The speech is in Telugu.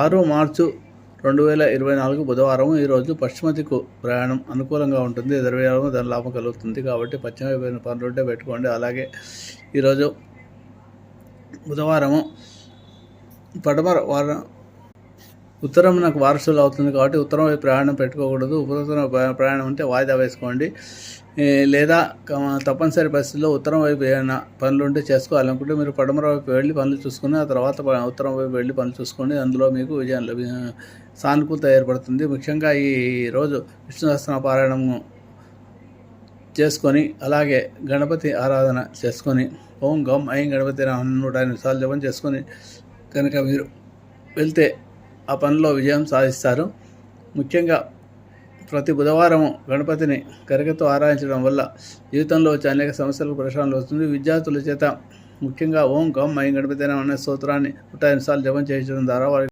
ఆరు మార్చు రెండు వేల ఇరవై నాలుగు బుధవారం ఈరోజు పశ్చిమ దిక్కు ప్రయాణం అనుకూలంగా ఉంటుంది. ఎదురవేయడం దాని లాభం కలుగుతుంది కాబట్టి పశ్చిమ వైపున పనులుంటే పెట్టుకోండి. అలాగే ఈరోజు బుధవారము పడమర వారం ఉత్తరం నాకు వారసులు అవుతుంది కాబట్టి ఉత్తరం వైపు ప్రయాణం పెట్టుకోకూడదు. ఉత్తరం ప్రయాణం ఉంటే వాయిదా వేసుకోండి. లేదా తప్పనిసరి పరిస్థితుల్లో ఉత్తరం వైపు ఏమైనా పనులు ఉంటే చేసుకోవాలనుకుంటే మీరు పడమర వైపు వెళ్ళి పనులు చూసుకుని ఆ తర్వాత ఉత్తరం వైపు వెళ్ళి పనులు చూసుకోండి. అందులో మీకు విజయం లభి సానుకూలత ఏర్పడుతుంది. ముఖ్యంగా ఈ రోజు విష్ణు సహస్ర పారాయణము చేసుకొని అలాగే గణపతి ఆరాధన చేసుకొని ఓం గం ఐం గణపతి రామ నూట ఎనిమిది సార్లు జపం చేసుకొని కనుక మీరు వెళ్తే ఆ పనిలో విజయం సాధిస్తారు. ముఖ్యంగా ప్రతి బుధవారం గణపతిని గరికతో ఆరాధించడం వల్ల జీవితంలో వచ్చే అనేక సమస్యలకు పరిష్కారం వస్తుంది విద్యార్థుల చేత ముఖ్యంగా ఓం గం మై గణపతి అనే స్తోత్రాన్ని నూట ఎనిమిది సార్లు జపం చేయించడం ద్వారా వారి